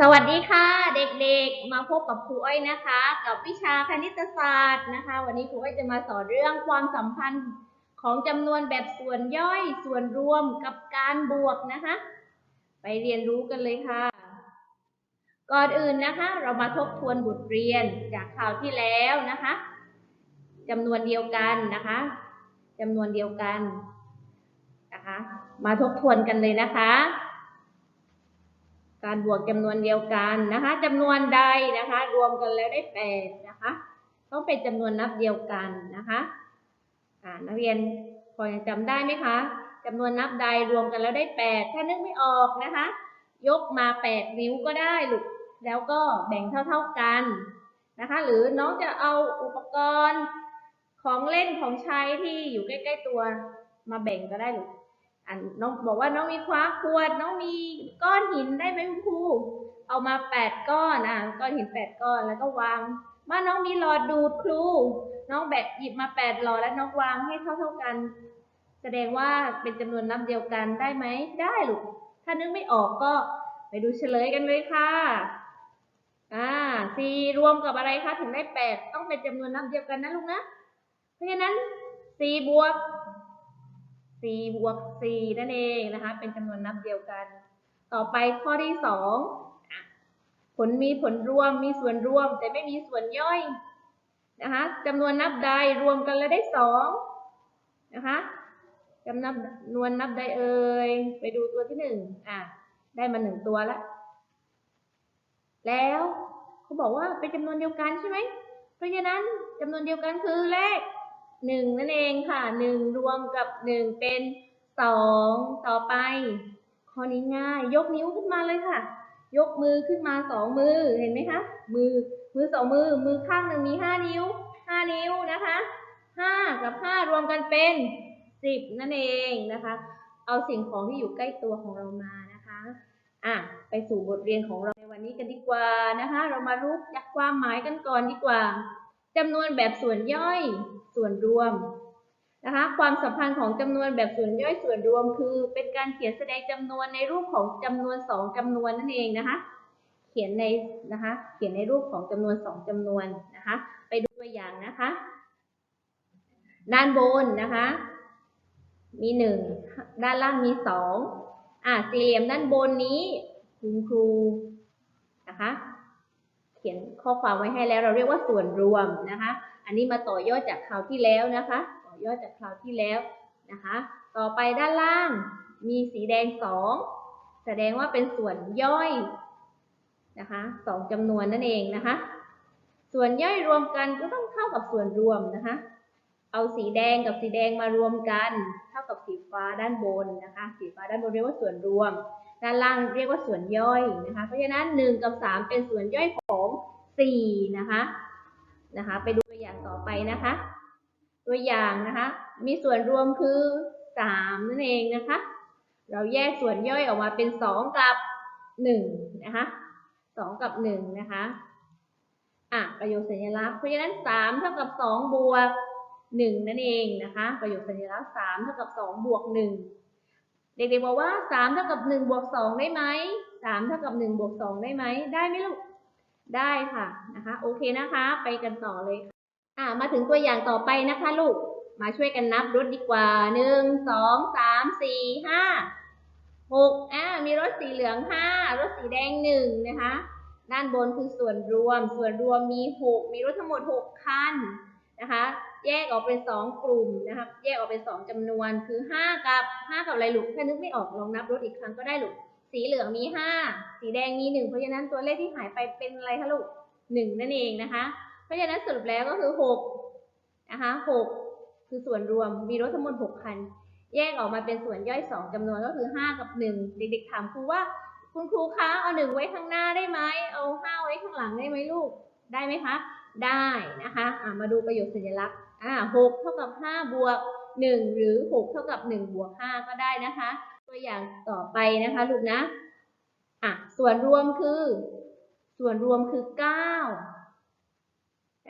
สวัสดีค่ะเด็กๆ มาพบกับครูอ้อยนะคะ กับวิชาคณิตศาสตร์นะคะ วันนี้ครูอ้อยจะมาสอนเรื่องความสัมพันธ์ของจำนวนแบบส่วนย่อยส่วนรวมกับการบวกนะคะ ไปเรียนรู้กันเลยค่ะ ก่อนอื่นนะคะ เรามาทบทวนบทเรียนจากคราวที่แล้วนะคะจำนวนเดียวกันนะคะจำนวนเดียวกันนะคะ มาทบทวนกันเลยนะคะ การบวกจำนวนเดียวกันนะคะจำนวนใดนะคะ รวมกันแล้วได้แปดนะคะ ต้องเป็นจำนวนนับเดียวกันนะคะอ่านักเรียนพอยังจำได้ไหมคะจำนวนนับใดรวมกันแล้วได้แปดถ้านึกไม่ออกนะคะ ยกมาแปดนิ้วก็ได้ลูกแล้วก็แบ่งเท่าๆกันนะคะ หรือน้องจะเอาอุปกรณ์ของเล่นของใช้ที่อยู่ใกล้ ๆ ตัวมาแบ่งก็ได้ลูกอันน้องบอกว่าน้องมีคว้าขวด น้องมีก หินได้ไหมคุณครู เอามาแปดก้อนอะก้อนหินแปดก้อนแล้วก็วางมาน้องมีหลอดดูดครู น้องแบกหยิบมาแปดหลอดแล้วน้องวางให้เท่าเท่ากัน แสดงว่าเป็นจำนวนนับเดียวกันได้ไหมได้ลูกถ้านึกไม่ออกก็ไปดูเฉลยกันเลยค่ะอ่าสี่รวมกับอะไรคะถึงได้แปดต้องเป็นจำนวนนับเดียวกันนะลูกนะ เพราะฉะนั้นสี่บวกสี่บวกสี่นั่นเองนะคะ เป็นจำนวนนับเดียวกัน ต่อไปข้อที่สองผลมีผลรวมมีส่วนรวม แต่ไม่มีส่วนย่อยนะคะจำนวนนับใดรวมกันแล้วได้สองนะคะจำนวนนวนนับใดเอ่ยไปดูตัวที่หนึ่งอะได้มาหนึ่งตัวแล้วแล้วเขาบอกว่าเป็นจำนวนเดียวกันใช่ไหมเพราะฉะนั้นจำนวนเดียวกันคือเลขหนึ่งนั่นเองค่ะหนึ่งรวมกับหนึ่งเป็นสองต่อไป ข้อนี้ง่าย ยกนิ้วขึ้นมาเลยค่ะ ยกมือขึ้นมาสองมือเห็นไหมคะ มือมือสองมือ มือข้างหนึ่งมีห้านิ้วห้านิ้วนะคะห้ากับห้ารวมกันเป็นสิบนั่นเองนะคะ เอาสิ่งของที่อยู่ใกล้ตัวของเรามานะคะอะไปสู่บทเรียนของเราในวันนี้กันดีกว่านะคะ เรามารู้จักความหมายกันก่อนดีกว่าจำนวนแบบส่วนย่อย ส่วนรวม นะคะความสัมพันธ์ของจำนวนแบบส่วนย่อยส่วนรวมคือ เป็นการเขียนแสดงจำนวนในรูปของจำนวนสองจำนวนนั่นเองนะคะ เขียนในนะคะเขียนในรูปของจำนวนสองจำนวนนะคะ ไปดูตัวอย่างนะคะ ด้านบนนะคะ มีหนึ่งด้านล่างมีสองอ่าสี่เหลี่ยมด้านบนนี้คุณครูนะคะ เขียนข้อความไว้ให้แล้วเราเรียกว่าส่วนรวมนะคะ อันนี้มาต่อยอดจากคราวที่แล้วนะคะ ต่อยอดจากคราวที่แล้วนะคะ ต่อไปด้านล่างมีสีแดงสองแสดงว่าเป็นส่วนย่อยนะคะสองจำนวนนั่นเองนะคะ ส่วนย่อยรวมกันก็ต้องเท่ากับส่วนรวมนะคะ เอาสีแดงกับสีแดงมารวมกัน เท่ากับสีฟ้าด้านบนนะคะ สีฟ้าด้านบนเรียกว่าส่วนรวม ด้านล่างเรียกว่าส่วนย่อยนะคะ เพราะฉะนั้นหนึ่งกับสามเป็นส่วนย่อยของสี่นะคะ นะคะ ไปดูตัวอย่างต่อไปนะคะ ตัวอย่างนะคะ มีส่วนรวมคือสามนั่นเองนะคะ เราแยกส่วนย่อยออกมาเป็นสองกับหนึ่งนะคะสองกับหนึ่งนะคะอะประโยคสัญลักษณ์เพราะฉะนั้นสามเท่ากับสองบวกหนึ่งนั่นเองนะคะ ประโยคสัญลักษณ์สามเท่ากับสองบวกหนึ่งเด็กๆบอกว่าสามเท่ากับหนึ่งบวกสองได้ไหมสามเท่ากับหนึ่งบวกสองได้ไหม ได้ไหมลูก ได้ค่ะนะคะ โอเคนะคะ ไปกันต่อเลยค่ะ อ่ามาถึงตัวอย่างต่อไปนะคะลูก มาช่วยกันนับรถดีกว่าหนึ่งสองสามสี่ห้าหกอ่ามีรถสีเหลืองห้ารถสีแดงหนึ่งนะคะ ด้านบนคือส่วนรวม ส่วนรวมมีหกมีรถทั้งหมดหกคันนะคะ แยกออกเป็นสองกลุ่มนะคะ แยกออกเป็นสองจำนวนคือห้ากับห้ากับอะไรลูกถ้านึกไม่ออกลองนับรถอีกครั้งก็ได้ลูกสีเหลืองมีห้าสีแดงมีหนึ่งเพราะฉะนั้นตัวเลขที่หายไปเป็นอะไรคะลูกหนึ่งนั่นเองนะคะ ราะฉะนั้นสรุปแล้วก็คือหกนะคะหกคือส่วนรวมมีรถทั้งหมดหกคัน แยกออกมาเป็นส่วนย่อยสองจำนวนก็คือห้ากับหนึ่งเด็กๆถามครูว่าคุณครูคะเอาหนึ่งไว้ข้างหน้าได้ไหมเอาห้าไว้ข้างหลังได้ไหมลูกได้ไหมคะ ได้นะคะะมาดูประโยคสัญลักษณ์อ่าหกเท่ากับห้าบวกหนึ่งหรือหกเท่ากับหนึ่งบวกห้าก็ได้นะคะ ตัวอย่างต่อไปนะคะลูกนะอะส่วนรวมคือ ส่วนรวมคือเก้า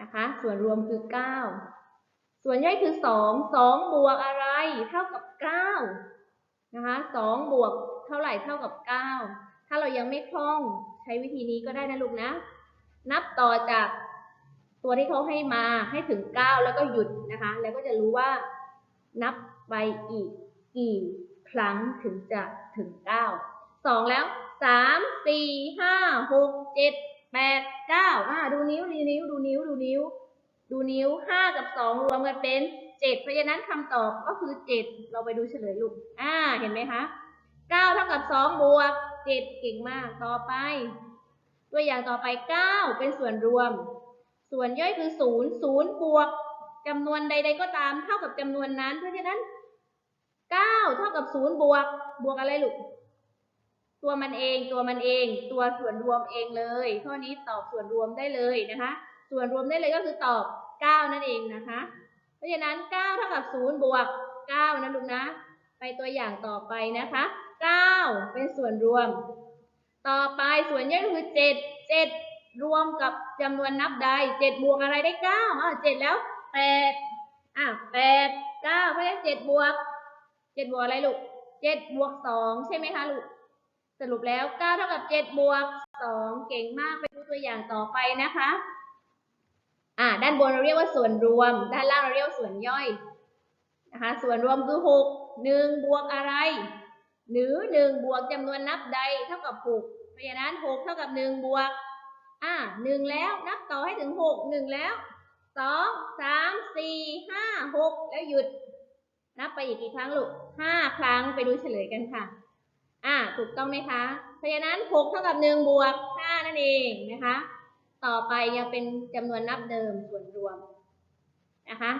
นะคะ ส่วนรวมคือเก้าส่วนย่อยคือสองสองบวกอะไรเท่ากับเก้านะคะสองบวกเท่าไหร่เท่ากับเก้าถ้าเรายังไม่คล่องใช้วิธีนี้ก็ได้นะลูกนะ นับต่อจากตัวที่เขาให้มาให้ถึงเก้าแล้วก็หยุดนะคะ แล้วก็จะรู้ว่านับไปอีกกี่ครั้งถึงจะถึงเก้าสองแล้วสามสี่ห้าหกเจ็ด แปดเก้าอ่าดูนิ้วดูนิ้ว ดูนิ้ว ดูนิ้ว ดูนิ้วห้ากับสองรวมกันเป็นเจ็ดเพราะฉะนั้นคำตอบก็คือเจ็ดเราไปดูเฉลยลูก อ่า เห็นไหมคะเก้าเท่ากับสองบวกเจ็ดเก่งมาก ต่อไป ตัวอย่างต่อไปเก้าเป็นส่วนรวม ส่วนย่อยคือศูนย์ศูนย์บวกจำนวนใด ๆ ก็ตามเท่ากับจำนวนนั้น เพราะฉะนั้นเก้าเท่ากับศูนย์บวก บวกอะไรลูก ตัวมันเองตัวมันเอง ตัวส่วนรวมเองเลยข้อนี้ตอบส่วนรวมได้เลยนะคะ ส่วนรวมได้เลยก็คือตอบเก้านั่นเองนะคะ เพราะฉะนั้นเก้าเท่ากับศูนย์บวกเก้านะลูกนะ ไปตัวอย่างต่อไปนะคะเก้าเป็นส่วนรวม ต่อไปส่วนย่อยก็คือเจ็ดเจ็ดรวมกับจำนวนนับใดเจ็ดบวกอะไรได้เก้าอ่าเจ็ดแล้วแปดอะแปดเก้าเพราะฉะนั้นเจ็ดบวกเจ็ดบวกอะไรลูกเจ็ดบวกสองใช่ไหมคะลูก สรุปแล้วเก้าเท่ากับเจ็ดบวกสองเก่งมากไปดูตัวอย่างต่อไปนะคะ อ่า ด้านบนเราเรียกว่าส่วนรวม ด้านล่างเราเรียกส่วนย่อยนะคะ ส่วนรวมคือหกหนึ่งบวกอะไร หรือหนึ่งบวกจำนวนนับใดเท่ากับหกเพราะฉะนั้นหกเท่ากับหนึ่งบวก อ่าหนึ่งแล้วนับต่อให้ถึงหกหนึ่งแล้วสองสามสี่ห้าหกแล้วหยุด นับไปอีกกี่ครั้งลูกห้าครั้งไปดูเฉลยกันค่ะ อ่าถูกต้องไหมคะ เพราะฉะนั้นหกเท่ากับหนึ่งบวกห้านั่นเองนะคะ ต่อไปยังเป็นจำนวนนับเดิมส่วนรวมนะคะ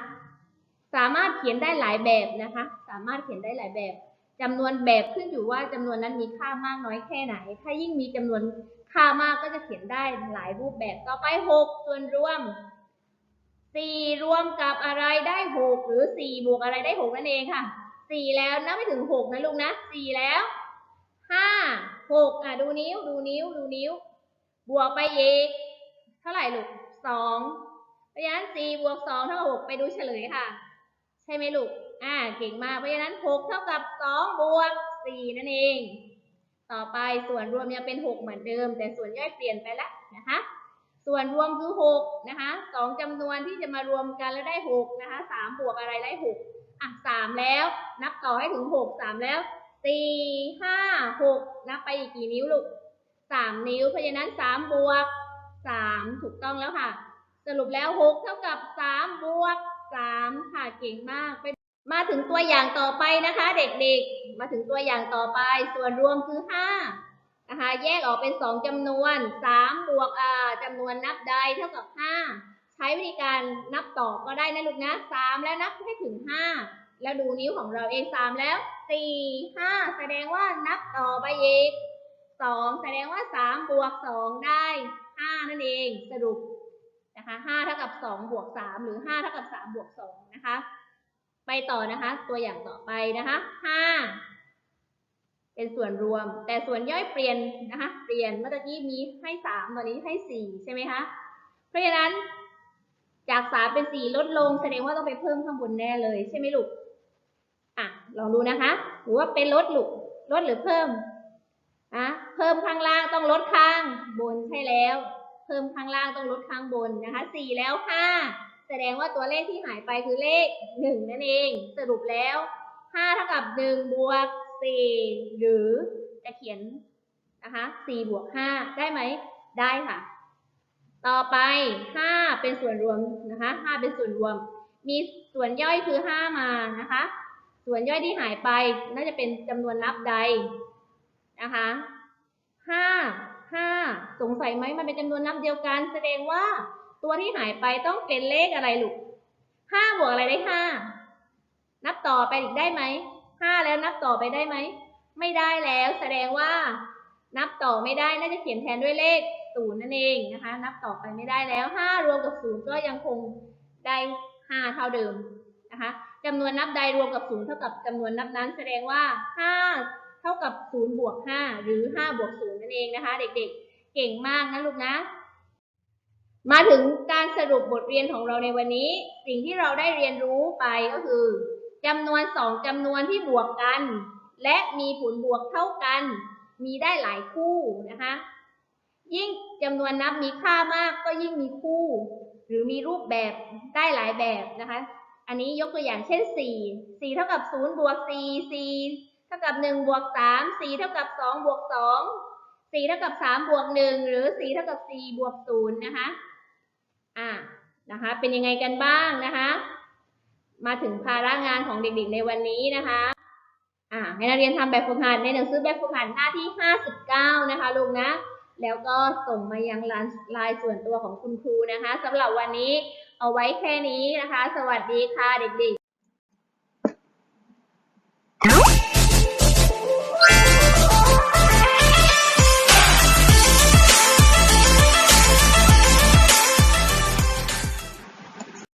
สามารถเขียนได้หลายแบบนะคะ สามารถเขียนได้หลายแบบจำนวนแบบขึ้นอยู่ว่าจำนวนนั้นมีค่ามากน้อยแค่ไหน ถ้ายิ่งมีจำนวนค่ามากก็จะเขียนได้หลายรูปแบบ ต่อไปหกส่วนรวมสี่รวมกับอะไรได้หกหรือสี่บวกอะไรได้หกนั่นเองค่ะสี่แล้วนับไม่ถึงหกนะลูกนะสี่แล้ว ห้าหกอะดูนิ้วดูนิ้วดูนิ้ว บวกไปอีก เท่าไหร่ลูกสองเพราะฉะนั้นสี่บวกสองเท่ากับหกไปดูเฉลยค่ะ ใช่ไหมลูกอ่าเก่งมากเพราะฉะนั้นหกเท่ากับสองบวกสี่นั่นเอง ต่อไปส่วนรวมยังเป็นหกเหมือนเดิม แต่ส่วนย่อยเปลี่ยนไปแล้วนะคะส่วนรวมคือหกนะคะสองจำนวนที่จะมารวมกันแล้วได้หกนะคะสามบวกอะไรได้หกอะสามแล้ว นับต่อให้ถึงหกสามแล้ว สี่ห้าหกนับไปอีกกี่นิ้วลูกสามนิ้ว เพราะฉะนั้นสามบวกสามถูกต้องแล้วค่ะ สรุปแล้วหกเท่ากับสามบวกสามค่ะเก่งมากไปมาถึงตัวอย่างต่อไปนะคะ เด็กๆ มาถึงตัวอย่างต่อไป ส่วนรวมคือห้านะคะ แยกออกเป็นสองจำนวนสามบวกอ่าจำนวนนับใดเท่ากับห้าใช้วิธีการนับต่อก็ได้นะลูกนะสามแล้วนับให้ถึงห้า แล้วดูนิ้วของเราเองสามแล้วสี่ห้าแสดงว่านับต่อไปอีกสองแสดงว่าสามบวกสองได้ห้านั่นเองสรุปนะคะห้าเท่ากับสองบวกสามหรือห้าเท่ากับสามบวกสองนะคะ ไปต่อนะคะ ตัวอย่างต่อไปนะคะห้าเป็นส่วนรวม แต่ส่วนย่อยเปลี่ยนนะคะ เปลี่ยนเมื่อกี้มีให้สามตอนนี้ให้สี่ใช่ไหมคะเพราะฉะนั้นจากสามเป็นสี่ลดลงแสดงว่าต้องไปเพิ่มข้างบนแน่เลยใช่ไหมลูก อะลองดูนะคะ หรือว่าเป็นลดหลูกลดหรือเพิ่มอะเพิ่มข้างล่างต้องลดข้างบนใช่แล้ว เพิ่มข้างล่างต้องลดข้างบนนะคะสี่แล้วห้าแสดงว่าตัวเลขที่หายไปคือเลขหนึ่งนั่นเอง สรุปแล้วห้าเท่ากับหนึ่งบวกสี่หรือจะเขียนนะคะสี่บวกห้าได้ไหมได้ค่ะ ต่อไปห้าเป็นส่วนรวมนะคะห้าเป็นส่วนรวม มีส่วนย่อยคือห้ามานะคะ ส่วนย่อยที่หายไปน่าจะเป็นจำนวนนับใดนะคะห้าห้าสงสัยไหมมันเป็นจำนวนนับเดียวกัน แสดงว่าตัวที่หายไปต้องเป็นเลขอะไรลูกห้าบวกอะไรได้ห้านับต่อไปอีกได้ไหมห้าแล้วนับต่อไปได้ไหมไม่ได้แล้วแสดงว่า นับต่อไม่ได้น่าจะเขียนแทนด้วยเลขศูนย์นั่นเองนะคะ นับต่อไปไม่ได้แล้วห้ารวมกับศูนย์ก็ยังคงได้ห้าเท่าเดิมนะคะ จำนวนนับใดรวมกับศูนย์เท่ากับจำนวนนับนั้น แสดงว่าห้าเท่ากับศูนย์บวกห้าหรือห้าบวกศูนย์นั่นเองนะคะ เด็กๆ เก่งมากนะลูกนะ มาถึงการสรุปบทเรียนของเราในวันนี้ สิ่งที่เราได้เรียนรู้ไปก็คือจำนวนสองจำนวนที่บวกกัน และมีผลบวกเท่ากัน มีได้หลายคู่นะคะ ยิ่งจำนวนนับมีค่ามากก็ยิ่งมีคู่ หรือมีรูปแบบได้หลายแบบนะคะ อันนี้ยกตัวอย่างเช่น 4 4 เท่ากับ 0 บวก 4 4 เท่ากับ 1 บวก 3 4 เท่ากับ 2 บวก 2 4 เท่ากับ 3 บวก 1 หรือ 4 เท่ากับ 4 บวก 0 นะคะ อ่า นะคะ เป็นยังไงกันบ้างนะคะ มาถึงภาระงานของเด็กๆในวันนี้นะคะ อ่า ให้นักเรียนทำแบบฝึกหัดในหนังสือแบบฝึกหัดหน้าที่ 59 นะคะลูกนะ แล้วก็ส่งมายังไลน์ส่วนตัวของคุณครูนะคะสำหรับวันนี้เอาไว้แค่นี้นะคะ สวัสดีค่ะเด็กๆ